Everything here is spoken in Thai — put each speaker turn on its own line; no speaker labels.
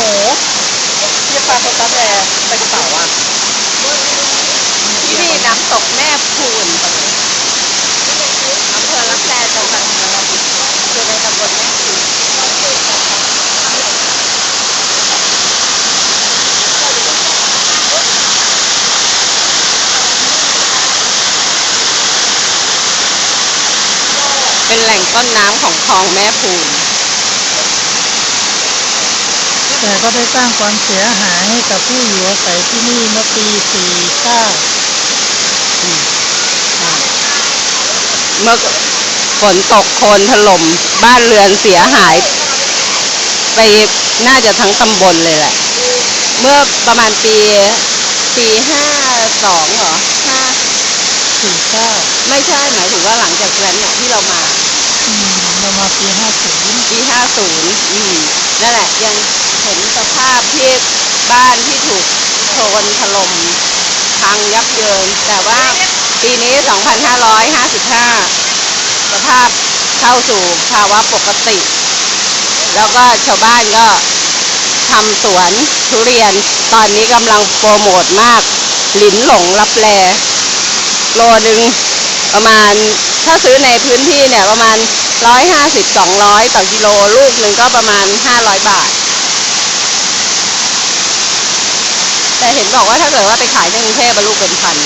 นูที่ปลาสตันแอร์ใส่กระเป๋าอะ
ที่นี่น้ำตกแม่พูนอำเภอลับแลจังหวัดอุตรดิตถ์อยู่ในตำบลแม่พูนเป็นแหล่งต้นน้ำของคลองแม่พูน
แต่ก็ได้สร้างความเสียหายให้กับผู้อยู่อาศัยที่นี่เมื่อปี 49
เมื่อฝนตกโคลนถล่มบ้านเรือนเสียหาย ไปน่าจะทั้งตำบลเลยแหละ เมื่อประมาณปี ปีห้าสองเหรอห้า
49
ไม่ใช่หมายถึงว่าหลังจากนั้นเนี่ยที่เรามา
อืมเรามาปี50
ปีห้าศูนย์อืมนั่นแหละยังเห็นสภาพที่บ้านที่ถูกโคลนถล่มพังยับเยิน แต่ว่าปีนี้ 2555 สภาพเข้าสู่ภาวะปกติ แล้วก็ชาวบ้านก็ทำสวนทุเรียน ตอนนี้กำลังโปรโมทมาก หลินหลงรับแลโลหนึ่งประมาณถ้าซื้อในพื้นที่เนี่ยประมาณ 150 200 ต่อกิโลลูกหนึ่งก็ประมาณ 500 บาท แต่เห็นบอกว่าถ้าเกิดว่าไปขายในกรุงเทพบรรลูกเป็นพัน